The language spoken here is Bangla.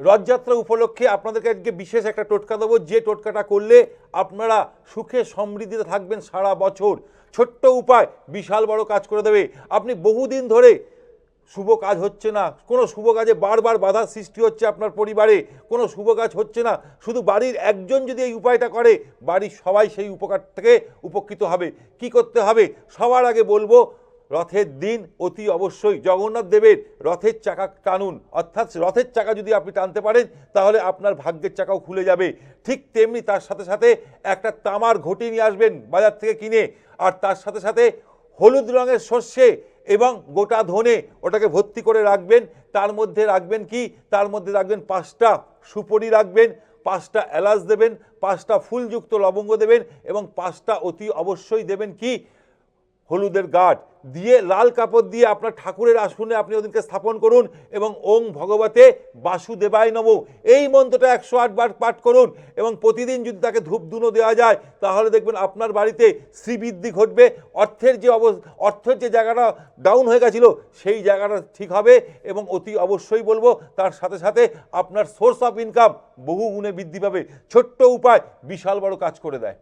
রথযাত্রা উপলক্ষে আপনাদেরকে আজকে বিশেষ একটা টোটকা দেবো। যে টোটকাটা করলে আপনারা সুখে সমৃদ্ধিতে থাকবেন সারা বছর। ছোট্ট উপায়, বিশাল বড় কাজ করে দেবে। আপনি বহুদিন ধরে শুভ কাজ হচ্ছে না। কোনো শুভ কাজে বারবার বাধার সৃষ্টি হচ্ছে আপনার পরিবারে। কোনো শুভ কাজ হচ্ছে না। শুধু বাড়ির একজন যদি এই উপায়টা করে, বাড়ির সবাই সেই উপকার থেকে উপকৃত হবে। কি করতে হবে? সবার আগে বলব রথের দিন অতি অবশ্যই জগন্নাথ দেবের রথের চাকা টানুন। অর্থাৎ রথের চাকা যদি আপনি টানতে পারেন, তাহলে আপনার ভাগ্যের চাকাও খুলে যাবে। ঠিক তেমনি তার সাথে সাথে একটা তামার ঘটি নিয়ে আসবেন বাজার থেকে কিনে। আর তার সাথে সাথে হলুদ রঙের সর্ষে এবং গোটা ধনে ওটাকে ভর্তি করে রাখবেন। তার মধ্যে রাখবেন কি? তার মধ্যে রাখবেন পাঁচটা সুপরি রাখবেন, পাঁচটা এলাচ দেবেন, পাঁচটা ফুলযুক্ত লবঙ্গ দেবেন এবং পাঁচটা অতি অবশ্যই দেবেন কি? হলুদের গাঠ দিয়ে লাল কাপড় দিয়ে আপনার ঠাকুরের আসনে আপনি ওদিনকে স্থাপন করুন এবং ওং ভগবতে বাসুদেবায় নম। এই মন্ত্রটা একশো বার পাঠ করুন এবং প্রতিদিন যদি তাকে ধূপধুনো দেওয়া যায়, তাহলে দেখবেন আপনার বাড়িতে শ্রীবৃদ্ধি ঘটবে। অর্থের যে অব অর্থের যে জায়গাটা ডাউন হয়ে গেছিল, সেই জায়গাটা ঠিক হবে এবং অতি অবশ্যই বলব, তার সাথে সাথে আপনার সোর্স অফ ইনকাম বহু গুণে বৃদ্ধি পাবে। ছোট্ট উপায় বিশাল বড় কাজ করে দেয়।